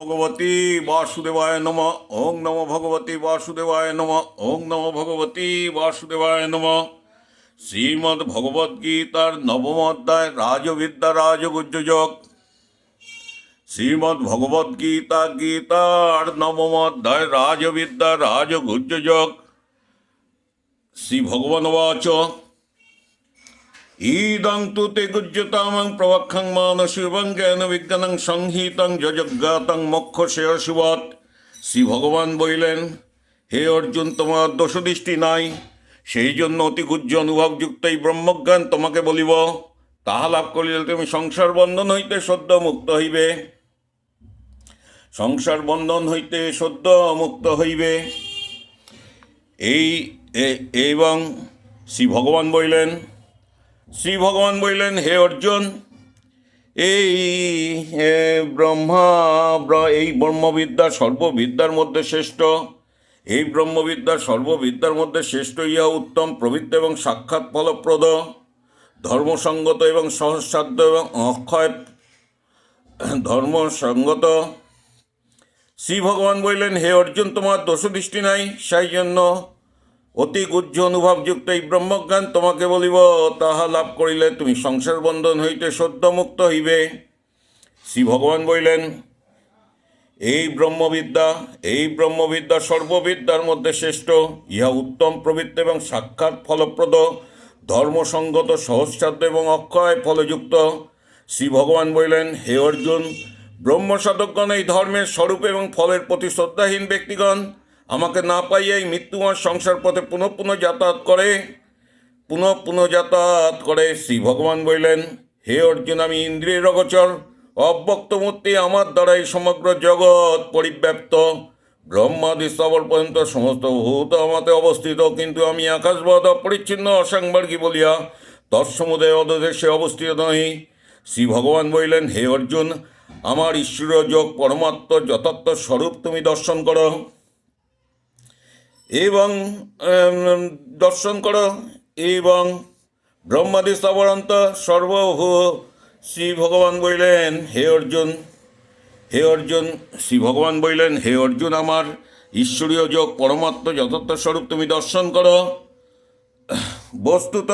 ভগবতী বাসুদেবায় নম, ওং নম ভগবতী বাসুদেবায় নম, ওং নম ভগবতী বাসুদেবায় নম। শ্রীমদ্ ভগবদ গীতার নবম অধ্যায়, রাজবিদ্যা রাজগুজ্জযোগ শ্রীমদ্ ভগবদ গীতা গীতার নবম অধ্যায়, রাজবিদ্যা রাজগুজ্জযোগ শ্রী ভগবান বাচ ঈদং তু তে গুজ্যতামং প্রবক্ষং মানসিবং জ্ঞান বিজ্ঞানং সংহিতং যজজ্ঞাতং মোক্ষ শেয়সিবৎ শ্রী ভগবান বইলেন হে অর্জুন তোমার দোষদৃষ্টি নাই সেই জন্য অতি গুজ্জ অনুভবযুক্ত এই ব্রহ্মজ্ঞান তোমাকে বলিব তাহা লাভ করিলে তুমি সংসার বন্ধন হইতে সদ্য মুক্ত হইবে। সংসার বন্ধন হইতে সদ্য মুক্ত হইবে। এই এবং শ্রী ভগবান বইলেন শ্রী ভগবান বললেন, হে অর্জুন, এই ব্রহ্মা, ব্র- এই ব্রহ্মবিদ্যা সর্ববিদ্যার মধ্যে শ্রেষ্ঠ। এই ব্রহ্মবিদ্যা সর্ববিদ্যার মধ্যে শ্রেষ্ঠ, ইহা উত্তম, প্রবৃত্ত এবং সাক্ষাৎ ফলপ্রদ, ধর্মসঙ্গত এবং সহসাধ্য এবং অক্ষয়, ধর্মসঙ্গত। শ্রী ভগবান বললেন, হে অর্জুন, তোমার দোষ দৃষ্টি নাই, সেই জন্য অতি গুজ্জ অনুভবযুক্ত এই ব্রহ্মজ্ঞান তোমাকে বলিব, তাহা লাভ করিলে তুমি সংসার বন্ধন হইতে সদ্য মুক্ত হইবে। শ্রী ভগবান বলিলেন, এই ব্রহ্মবিদ্যা এই ব্রহ্মবিদ্যা সর্ববিদ্যার মধ্যে শ্রেষ্ঠ। ইহা উত্তম প্রবৃত্তি এবং সাক্ষাৎ ফলপ্রদ, ধর্মসঙ্গত সহস্রাধ্য এবং অক্ষয় ফলযুক্ত। শ্রী ভগবান বললেন, হে অর্জুন, ব্রহ্মসাধকগণ এই ধর্মের স্বরূপ এবং ফলের প্রতি শ্রদ্ধাহীন ব্যক্তিগণ আমাকে না পাইয়াই মৃত্যুময় সংসার পথে পুনঃ পুনঃ যাতায়াত করে, পুনঃ পুনঃ যাতায়াত করে শ্রী ভগবান বললেন, হে অর্জুন, আমি ইন্দ্রিয়ের অগোচর অব্যক্ত মূর্তি আমার দ্বারাই সমগ্র জগৎ পরিব্যাপ্ত। ব্রহ্মাদি স্তবর পর্যন্ত সমস্ত ভূত আমাতে অবস্থিত, কিন্তু আমি আকাশবদ অপরিচ্ছিন্ন অসাংবার্গী বলিয়া তৎসমুদয় অদদেশে অবস্থিত নহি। শ্রী ভগবান বললেন, হে অর্জুন, আমার ঈশ্বরীয় যোগ পরমাত্ম যথার্থ স্বরূপ তুমি দর্শন করো। এবং দর্শন করো। এবং ব্রহ্মাদি স্তবরন্ত সর্বভূ শ্রী ভগবান বললেন, হে অর্জুন হে অর্জুন, শ্রী ভগবান বললেন, হে অর্জুন, আমার ঈশ্বরীয় যোগ পরমাত্ম যথার্থ স্বরূপ তুমি দর্শন করো। বস্তুত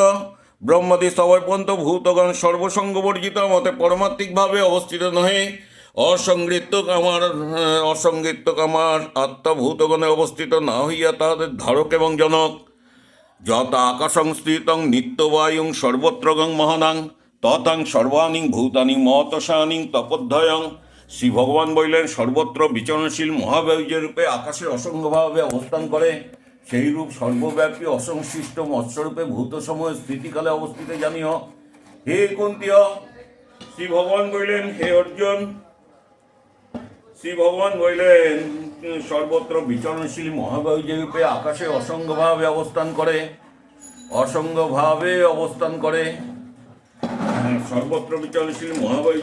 ব্রহ্মাদি সবাই ভূতগণ সর্বসঙ্গবর্জিত মতে পরমাত্মিকভাবে অবস্থিত নহে। অসংগৃত্তক আমার আহ, অসংগৃত্তক আমার আত্মা ভূতগণে অবস্থিত না হইয়া তাহাদের ধারক এবং জনক। যত আকাশংস্থিতং নিত্যবায়ুং সর্বত্রগং মহানাং তথাং সর্বাণিং ভূতানি মহতসানিং তপোধ্যায়ং। শ্রী ভগবান বললেন সর্বত্র বিচরণশীল মহাবায়ুজের রূপে আকাশে অসংখ্যভাবে অবস্থান করে সেই রূপ সর্বব্যাপী অসংশ্লিষ্ট মৎস্যরূপে ভূত সময় স্থিতিকালে অবস্থিত জানিও। হে কুন্তীয় শ্রী ভগবান বললেন হে অর্জুন শ্রী ভগবান বললেন সর্বত্র বিচরণশীল মহাবায়ু রূপে আকাশে অসংখ্যভাবে অবস্থান করে অসংখ্যভাবে অবস্থান করে হ্যাঁ, সর্বত্র বিচরণশীল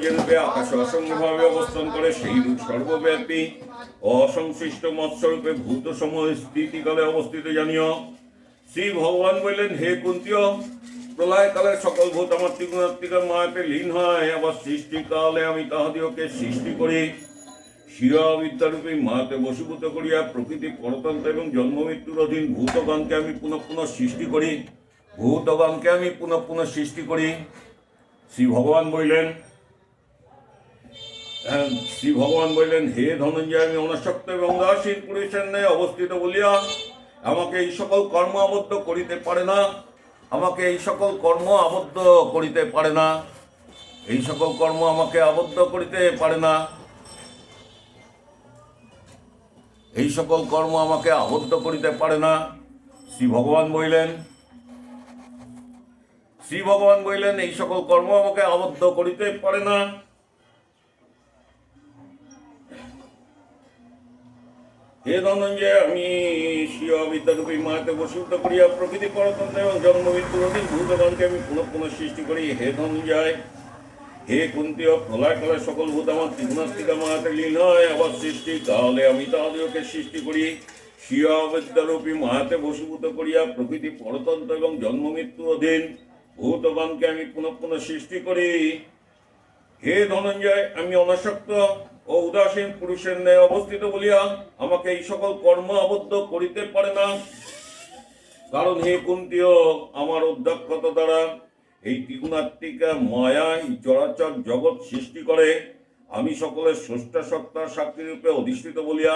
রূপে আকাশে অসংখ্যভাবে অবস্থান করে সেই রূপ সর্বব্যাপী অসংশ্লিষ্ট মৎস্যরূপে ভূত সময় স্থিতিকালে অবস্থিত জানিও। শ্রী ভগবান বললেন হে কুন্তীয় প্রলয়কালে সকল ভূত আমার ত্রিগুণাত্মিকা মায়াতে লীন হয় আবার সৃষ্টিকালে আমি তাহাদিওকে সৃষ্টি করি। শিরা বিদ্যারূপী মাতে বশীভূত করিয়া প্রকৃতি পরতন্ত্র এবং জন্ম মৃত্যুর অধীন ভূতগণকে আমি পুনঃ পুনঃ সৃষ্টি করি। ভূতগণকে আমি পুনঃ পুনঃ সৃষ্টি করি। শ্রী ভগবান বললেন হ্যাঁ, শ্রী ভগবান বললেন হে ধনঞ্জয় আমি অনাসক্ত এবং উদাসীন পুরুষের ন্যায় অবস্থিত বলিয়া আমাকে এই সকল কর্ম আবদ্ধ করিতে পারে না। আমাকে এই সকল কর্ম আবদ্ধ করিতে পারে না। এই সকল কর্ম আমাকে আবদ্ধ করিতে পারে না। এই সকল কর্ম আমাকে আবদ্ধ করিতে পারে না। শ্রী ভগবান বললেন, শ্রী ভগবান বললেন, এই সকল কর্ম আমাকে আবদ্ধ করিতে পারে না। হে ধনঞ্জয়, আমি স্বীয় বিদ্যারূপী মাতে বসীভূত করিয়া প্রকৃতি পরতন্ত্র এবং জন্ম অধীন ভূতগণকে আমি পুনঃ পুনঃ সৃষ্টি করি। হে ধনঞ্জয় হে কুন্তীয় প্রলয় কালে সকল ভূত আমার ত্রিগুণাস্তিকা মাতে লীন হয়, আবার সৃষ্টি তাহলে আমি তাহাদেরকে সৃষ্টি করি। স্বীয় বিদ্যারূপী মাতে বসীভূত করিয়া প্রকৃতি পরতন্ত্র এবং জন্ম মৃত্যুর অধীন ভূতগণকে আমি পুনঃ পুনঃ সৃষ্টি করি। হে ধনঞ্জয়, আমি অনাসক্ত ও ও উদাসীন পুরুষের ন্যায় অবস্থিত বলিয়া আমাকে এই সকল কর্ম আবদ্ধ করিতে পারে না। কারণ হে কুন্তীয় আমার অধ্যক্ষতা দ্বারা এই ত্রিগুণাত্মিকা মায়া এই চরাচর জগৎ সৃষ্টি করে। আমি সকলের স্রষ্টা সত্তার সাক্ষী রূপে অধিষ্ঠিত বলিয়া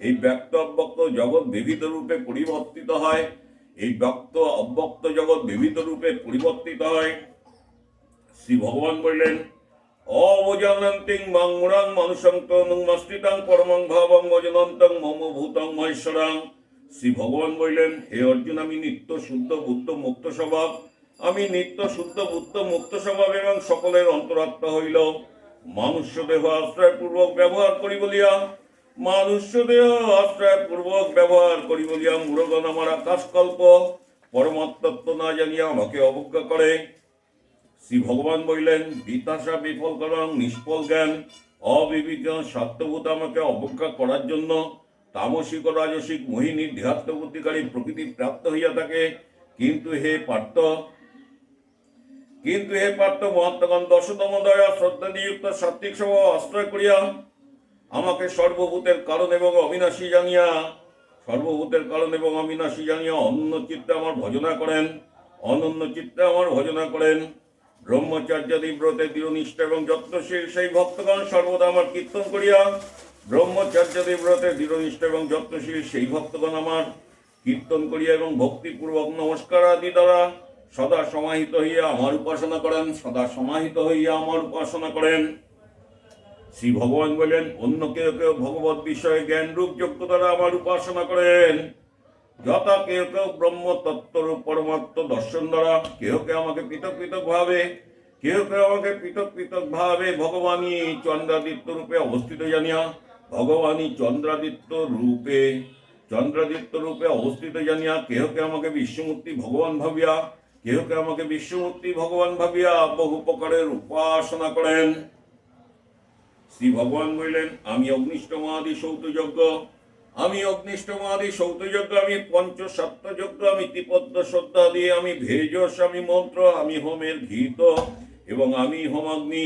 এই ব্যক্ত অব্যক্ত জগৎ বিবিধ রূপে পরিবর্তিত হয়। এই ব্যক্ত অব্যক্ত জগৎ বিবিধ রূপে পরিবর্তিত হয়। শ্রী ভগবান বললেন, অবজানন্তিং মাংমুরাং মানুষং তনুং পরমং ভাবং অজনন্তং মহেশ্বরাং। শ্রী ভগবান বললেন, হে অর্জুন, আমি নিত্য শুদ্ধ বুদ্ধ মুক্ত স্বভাব। আমি নিত্য শুদ্ধ, বুদ্ধ, মুক্ত স্বভাব এবং সকলের অন্তরাত্মা হইল। মানুষ্য দেহ আশ্রয় পূর্বক ব্যবহার করি বলিয়া, মানুষ্য দেহ আশ্রয় পূর্বক ব্যবহার করি বলিয়া মুরগণ আমার আকাশকল্প পরমাত্মত্ব না জানিয়া আমাকে অবজ্ঞা করে। শ্রী ভগবান বললেন বিতাসা বিফল করং নিষ্ফল জ্ঞান অবিবেক সত্যভূত আমাকে অবজ্ঞা করার জন্য তামসিক ও রাজসিক মোহিনী দেহাত্মবুদ্ধিকারী প্রকৃতি প্রাপ্ত হইয়া থাকে। কিন্তু হে পার্থ কিন্তু হে পার্থ মহাত্মগণ দশতম দয়া শ্রদ্ধা নিযুক্ত সাত্বিক স্বভাব আশ্রয় করিয়া আমাকে সর্বভূতের কারণ এবং অবিনাশী জানিয়া, সর্বভূতের কারণ এবং অবিনাশী জানিয়া অনন্য চিত্তে আমার ভজনা করেন, অনন্য চিত্তে আমার ভজনা করেন। ব্রহ্মচার্যাদি ব্রতে দৃঢ়নিষ্ঠ এবং যত্নশীল সেই ভক্তগণ সর্বদা আমার কীর্তন করিয়া ব্রহ্মচার্যাদি ব্রতে দৃঢ়নিষ্ঠ এবং যত্নশীল সেই ভক্তগণ আমার কীর্তন করিয়া এবং ভক্তিপূর্বক নমস্কার আদি দ্বারা সদা সমাহিত হইয়া আমার উপাসনা করেন, সদা সমাহিত হইয়া আমার উপাসনা করেন। শ্রী ভগবান বলেন, অন্য কেউ কেউ ভগবত বিষয়ে জ্ঞান রূপ যোগ্য দ্বারা আমার উপাসনা করেন। যথা কেউ কেউ ব্রহ্ম তত্ত্বরূপ পরমাত্ম দর্শন দ্বারা কেউ কেউ আমাকে পৃথক পৃথক ভাবে, কেউ কেউ আমাকে পৃথক পৃথক ভাবে ভগবানই চন্দ্রাদিত্য রূপে অবস্থিত জানিয়া ভগবানই চন্দ্রাদিত্য রূপে চন্দ্রাদিত্য রূপে অবস্থিত জানিয়া কেহ কেউ আমাকে বিশ্বমূর্তি ভগবান ভাবিয়া কেউ আমাকে বিশ্বমূর্তি ভগবান ভাবিয়া বহু প্রকারের উপাসনা করেন। শ্রী ভগবান বললেন, আমি অগ্নিষ্টমাদি সৌতযজ্ঞ। আমি অগ্নিষ্টমাদি সৌতযজ্ঞ, আমি পঞ্চ সপ্তযজ্ঞ আমি ত্রিপদ্য শ্রদ্ধা দিয়ে আমি ভেজস, আমি মন্ত্র, আমি হোমের ঘৃত এবং আমি হোমাগ্নি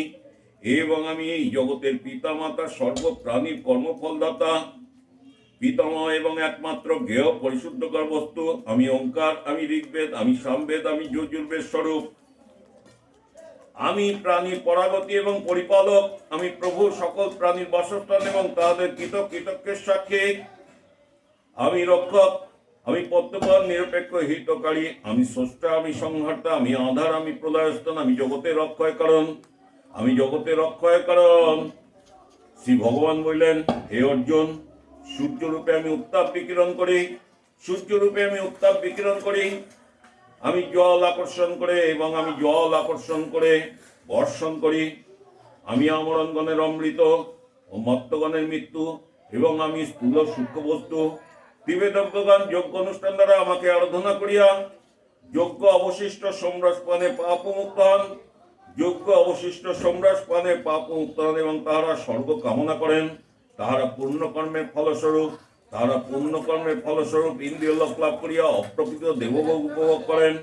এবং আমি এই জগতের পিতামাতা, সর্বপ্রাণীর কর্মফলদাতা। পিতামহ এবং একমাত্র জ্ঞেয় পরিশুদ্ধকর বস্তু, আমি ওঙ্কার, আমি ঋগ্বেদ, আমি সামবেদ, আমি যজুর্বেদ স্বরূপ। আমি প্রাণীর পরাগতি এবং পরিপালক, আমি প্রভু সকল প্রাণীর বাসস্থান এবং তাদের কৃতক কৃতজ্ঞের সাক্ষী। আমি রক্ষক, আমি পদ্মপাল, নিরপেক্ষ হিতকারী, আমি স্রষ্টা, আমি সংহার্তা, আমি আধার, আমি প্রলয়স্থান, আমি জগতের রক্ষয় কারণ, আমি জগতের রক্ষয় কারণ। শ্রী ভগবান বললেন, হে অর্জুন সূর্যরূপে আমি উত্তাপ বিকিরণ করি, সূর্যরূপে আমি উত্তাপ বিকিরণ করি। আমি জল আকর্ষণ করে এবং আমি জল আকর্ষণ করে বর্ষণ করি। আমি আমরণগণের অমৃত ও মত্তগণের মৃত্যু এবং আমি স্থূল সূক্ষ্ম বস্তু দিবেদজ্ঞগণ যোগ্য অনুষ্ঠান দ্বারা আমাকে আরাধনা করিয়া যোগ্য অবশিষ্ট সম্রাট পানে পাপ মুক্ত হন। যোগ্য অবশিষ্ট সম্রাট পানে পাপ মুক্ত এবং তাহারা স্বর্গ কামনা করেন। তাহারা পূর্ণকর্মের ফলস্বরূপ, তাহারা পূর্ণকর্মের ফলস্বরূপ ইন্দ্রিয় লোক লাভ করিয়া অপ্রকৃত দেবভোগ উপভোগ করেন।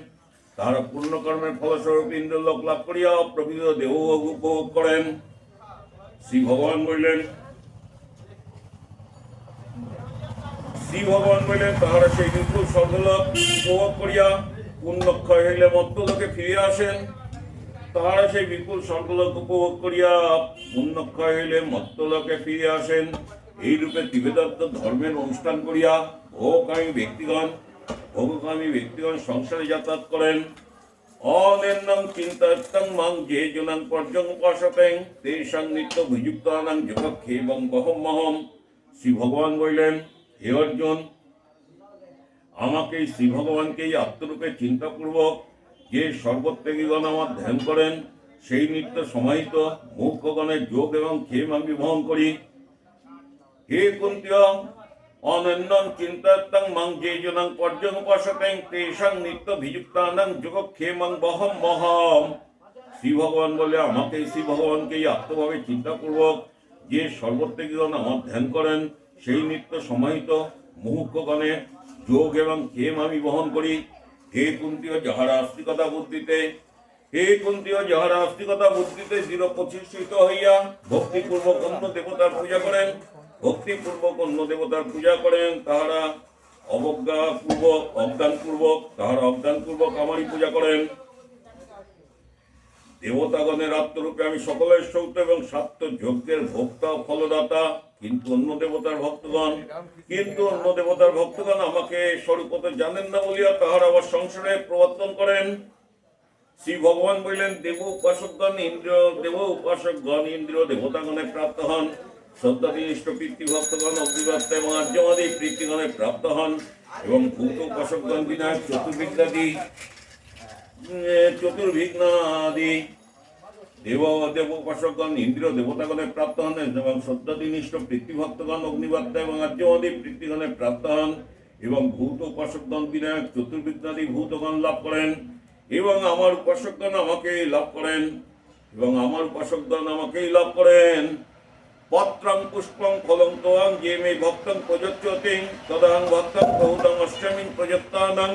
তাহারা পূর্ণকর্মের ফলস্বরূপ ইন্দ্রিয় লোক লাভ করিয়া অপ্রকৃত দেবভোগ উপভোগ করেন। শ্রী ভগবান বললেন শ্রী ভগবান বললেন, তাহারা সেই বিপুল স্বর্গলোক উপভোগ করিয়া পুণ্যক্ষয় হইলে মত্তলোকে ফিরে আসেন। তাহারা সেই বিপুল স্বর্গলোক উপভোগ করিয়া পুণ্যক্ষয় হইলে মত্তলোকে ফিরে আসেন। এই রূপে ত্রিবেদাত্ম ধর্মের অনুষ্ঠান করিয়া ভোগকামী ব্যক্তিগণ ভোগকামী ব্যক্তিগণ সংসারে যাতায়াত করেন। অনেন্নং চিন্তাত্তং মাং যে জনাং পর্যং উপাসতেং, তেষাং যোগক্ষে এবং বহম মহম শ্রী ভগবান বললেন, হে অর্জুন, আমাকে শ্রী ভগবানকেই আত্মরূপে চিন্তাপূর্বক যে সর্বত্যাগীগণ আমার ধ্যান করেন, সেই নিত্য সমাহিত মুখ্যগণের যোগ এবং ক্ষেম আমি বহন করি। হে কুন্তীয়, অনন্যং চিন্তাত্তং মাং যে জনাং পর্যং উপাসতেং তেষাং নিত্য বিযুক্তানাং যোগক্ষেমং বহম মহম। শ্রী ভগবান বলে আমাকে শ্রী ভগবানকেই আত্মভাবে চিন্তাপূর্বক যে সর্বত্যাগীগণ আমার ধ্যান করেন, সেই নিত্য সমাহিত মুহুক্ষগণের যোগ এবং ক্ষেম আমি বহন করি। হে কুন্তীয় যাহার আস্তিকতা বুদ্ধিতে, হে কুন্তীয় যাহার আস্তিকতা বুদ্ধিতে দৃঢ় প্রতিষ্ঠিত হইয়া ভক্তিপূর্বক অন্য দেবতার পূজা করেন, ভক্তিপূর্বক অন্য দেবতার পূজা করেন, তাহারা অবজ্ঞাপূর্বক পূর্বক অজ্ঞান পূর্বক তাহারা অজ্ঞান পূর্বক আমারই পূজা করেন। দেবতাগণের আত্মরূপে আমি সকলের সৌত এবং সাত্য যজ্ঞের ভোক্তা ফলদাতা, কিন্তু অন্য দেবতার ভক্তগণ, কিন্তু অন্য দেবতার ভক্তগণ আমাকে স্বরূপত জানেন না বলিয়া তাহার আবার সংসারে প্রবর্তন করেন। শ্রী ভগবান বললেন, দেব উপাসকগণ ইন্দ্র দেব উপাসকগণ ইন্দ্র দেবতাগণে প্রাপ্ত হন। শ্রদ্ধাদিষ্ট পিতৃভক্তগণ অগ্নিভক্ত এবং আর্যমাদি পিতৃগণে প্রাপ্ত হন এবং ভূত উপাসকগণ, বিনায়ক, চতুর্বিদ্যাদি চতুর্বিঘ্নাদি দেব দেব উপাসকগণ ইন্দ্র দেবতাগণে প্রাপ্ত হন এবং শ্রদ্ধাদিনিষ্ঠ পিতৃভক্তগণ অগ্নিভক্ত এবং আর্যমাদি পিতৃগণে প্রাপ্ত হন এবং ভূত উপাসকগণ বিনায়ক চতুর্বিঘ্নাদি ভূতগণ লাভ করেন এবং আমার উপাসকগণ আমাকেই লাভ করেন এবং আমার উপাসকগণ আমাকেই লাভ করেন পত্রং পুষ্পং ফলং তোয়াং যে মে ভক্তং প্রযোজ্যতে তদাং ভক্তং বহুদং অষ্টমী প্রযত্তানাং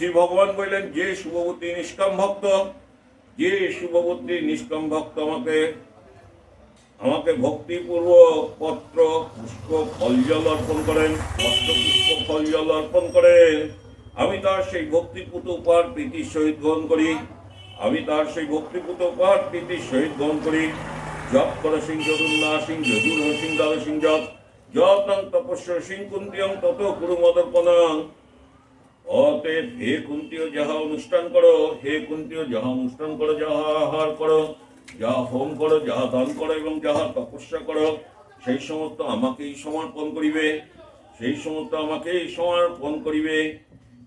শ্রী ভগবান বললেন, যে শুভবুদ্ধি নিষ্কাম ভক্ত, যে শুভবুদ্ধি নিষ্কাম ভক্ত আমাকে আমাকে ভক্তিপূর্বক পত্র, পুষ্প ফল জল অর্পণ করেন পত্র পুষ্প ফল জল অর্পণ করেন। আমি তার সেই ভক্তিপুত উপহার প্রীতির সহিত গ্রহণ করি। আমি তার সেই ভক্তিপুত উপহার প্রীতির সহিত গ্রহণ করি। জপ কর সিং যদুন্না সিং যদুর সিং দাল সিং জপ যত্নং তপস্য সিং কুন্তিয়ং তত কুরু মদর্পণং। অতএব হে কুন্তীয় যাহা অনুষ্ঠান করো, হে কুন্তীয় যাহা অনুষ্ঠান করো, যাহা আহার করো, যাহা হোম করো, যাহা দান করো এবং যাহা তপস্যা করো, সেই সমস্ত আমাকেই সমর্পণ করিবে। সেই সমস্ত আমাকেই সমর্পণ করিবে।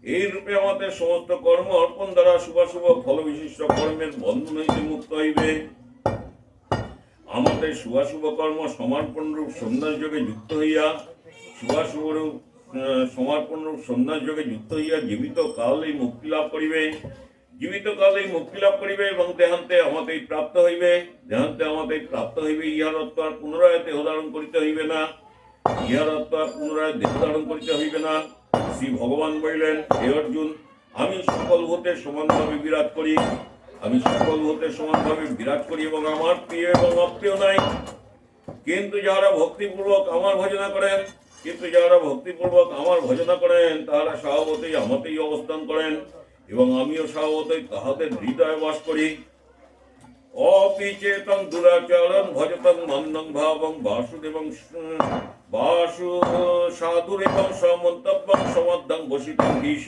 এই রূপে আমাদের সমস্ত কর্ম অর্পণ দ্বারা শুভাশুভ ফল বিশিষ্ট কর্মের বন্ধন হইতে মুক্ত হইবে। আমাদের শুভাশুভ কর্ম সমর্পণ রূপ যোগে যুক্ত হইয়া শুভাশুভ রূপ সমর্পণ রূপ সন্ন্যাস যোগে যুক্ত হইয়া জীবিত কালেই মুক্তি লাভ করিবে। জীবিত কালেই মুক্তি লাভ করিবে এবং দেহান্তে আমাতেই প্রাপ্ত হইবে। দেহান্তে আমাতেই প্রাপ্ত হইবে, ইহার অর্থ আর পুনরায় দেহ ধারণ করিতে হইবে না। ইহার অর্থ আর পুনরায় দেহ ধারণ করিতে হইবে না। শ্রী ভগবান বলিলেন, হে অর্জুন, আমি সকল হতে সমানভাবে বিরাট করি। আমি সকল হতে সমানভাবে বিরাট করি এবং আমার প্রিয় এবং অপ্রিয় নাই। কিন্তু যারা ভক্তিপূর্বক আমার ভজনা করেন কিন্তু যারা ভক্তিপূর্বক আমার ভজনা করেন তাহারা স্বভাবতই আমাতেই অবস্থান করেন এবং আমিও স্বভাবতই তাহাদের হৃদয়ে বাস করি। অপিচেতং দুরাচরণ ভজতং মন্দং ভাবং বাসুদেবং বাসু সাধুরেবং সমন্তব্যং সমর্ধং বসিতং ঈশ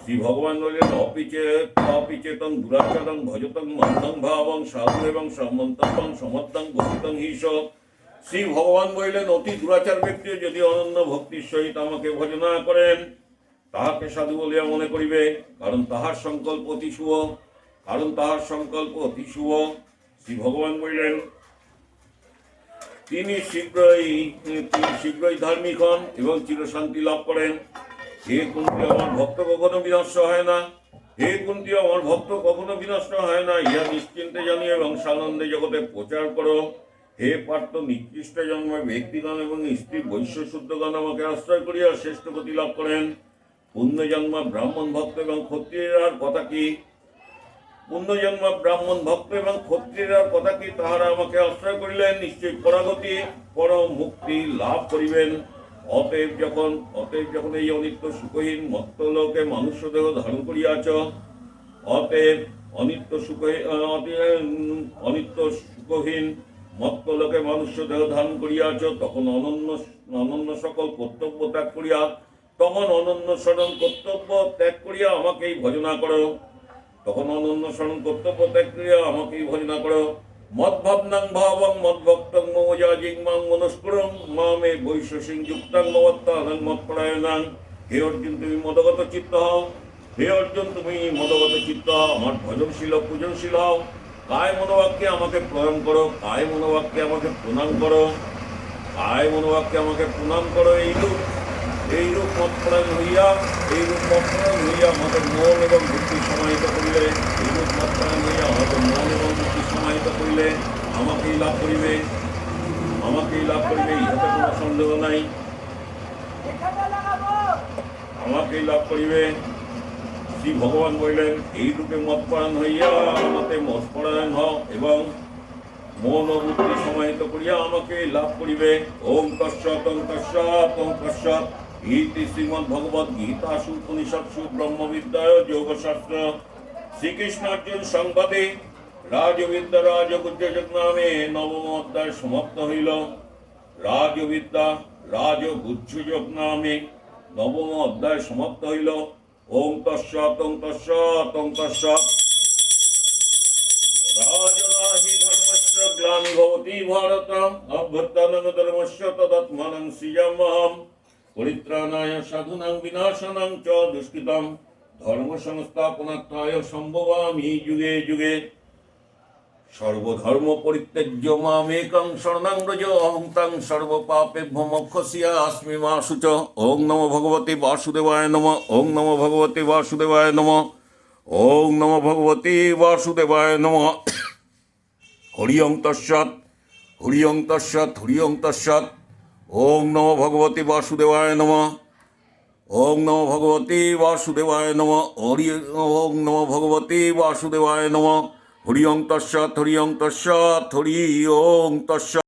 শ্রী ভগবান বললেন, অপিচেত অপিচেতং দুরাচরণ ভজতং মন্দং ভাবং সাধু এবং সমন্তব্যং সমর্থং বসিতং ঈশ শ্রী ভগবান বললেন, অতি দুরাচার ব্যক্তি যদি অনন্য ভক্তির সহিত আমাকে ভজনা করেন, তাহাকে সাধু বলিয়া মনে করিবে, কারণ তাহার সংকল্প অতি শুভ, কারণ তাহার সংকল্প অতি শুভ। শ্রী ভগবান বললেন, তিনি শীঘ্রই তিনি শীঘ্রই ধার্মিক হন এবং চিরশান্তি লাভ করেন। হে কুন্তি, আমার ভক্ত কখনো বিনষ্ট হয় না। হে কুন্তি, আমার ভক্ত কখনো বিনষ্ট হয় না। ইহা নিশ্চিন্তে জানিয়ে এবং সানন্দে জগতে প্রচার করো। হে পার্থ নিকৃষ্ট জন্মে ব্যক্তিগণ এবং স্ত্রী বৈশ্য শুদ্ধগণ আমাকে আশ্রয় করিয়া শ্রেষ্ঠ গতি লাভ করেন। পুণ্যজন্ম ব্রাহ্মণ ভক্ত এবং ক্ষত্রিয়ার কথা কি? পুণ্যজন্ম ব্রাহ্মণ ভক্ত এবং ক্ষত্রিয়ার কথা কি? তাহারা আমাকে আশ্রয় করিলেন, নিশ্চয় পরাগতি, পরম মুক্তি লাভ করিবেন। অতএব যখন অতএব যখন এই অনিত্য সুখহীন মত্ত লোকে মনুষ্য দেহ ধারণ করিয়াছ, অতএব অনিত্য সুখ অনিত্য সুখহীন মত্ত লোকে মনুষ্য দেহ ধারণ করিয়াছ, তখন অনন্য অনন্য সকল কর্তব্য ত্যাগ করিয়া, তখন অনন্য স্মরণ কর্তব্য ত্যাগ করিয়া আমাকেই ভজনা করো। তখন অনন্য স্মরণ কর্তব্য ত্যাগ করিয়া আমাকেই ভজনা করো। মদ ভাবনাং ভাবং মদ মদ্ভক্তং মমজা জিংমাং মনস্কুরং, মামে বৈশ্বসিং যুক্তাং মমত্তানং মৎপরায়ণাং। হে অর্জুন, তুমি মদগত চিত্ত হও। হে অর্জুন, তুমি মদগত চিত্ত হও। আমার ভজনশীল পূজনশীল হও। কায় মনোবাক্যে আমাকে প্রণাম করো কায় মনোবাক্যে আমাকে প্রণাম করো কায় মনোবাক্যে আমাকে প্রণাম করো এইরূপ এইরূপ মৎপরায়ণ হইয়া এইরূপ মৎপরায়ণ হইয়া আমাদের মন এবং বুদ্ধি সমাহিত করিলে এইরূপ মৎপরায়ণ হইয়া আমাদের মন এবং বুদ্ধি সমাহিত করিলে আমাকেই লাভ করিবে, আমাকেই লাভ করিবে, ইহাতে কোনো সন্দেহ নাই। আমাকেই লাভ করিবে। শ্রী ভগবান বললেন এই রূপে মতপরায়ণ হইয়া আমাকে মতপরায়ণ হও এবং মন ও বুদ্ধি সমাহিত করিয়া আমাকে লাভ করিবে। ওম তস্যৎ ওম ব্রহ্মবিদ্যায় যোগশাস্ত্র। শ্রীকৃষ্ণ অর্জুন সংবাদে রাজবিদ্যা নামে নবম অধ্যায় সমাপ্ত হইল। রাজবিদ্যা রাজগুজ্জযোগ নামে নবম অধ্যায় সমাপ্ত হইল। ওম তস্যৎ ওম তস্যৎ ওম দুষ্কৃতম ধর্ম সংস্থাপনার্থায় সম্ভবামি যুগে যুগে সর্বধর্ম পরিত্যাজ্য মামেকং শরণাং ব্রজ অহংতাং সর্ব পাপে ভমক্ষসিয়া আসমি মা সুচ ওং নম ভগবতি বাসুদেবায় নম। ওং নম ভগবতি বাসুদেবায় নম। ওং নম ভগবতি বাসুদেবায় নম। হরি অং তৎসৎ। হরি অং তৎসৎ হরি অং তৎসৎ। ওং নম ভগবতি বাসুদেবায় নম। ওং নম ভগবতি বাসুদেবায় নম। হরি ওং নম ভগবতি বাসুদেবায় নম। হরি অং তস্যাৎ হরি অং তস্যাৎ হরি ওং তস্যাৎ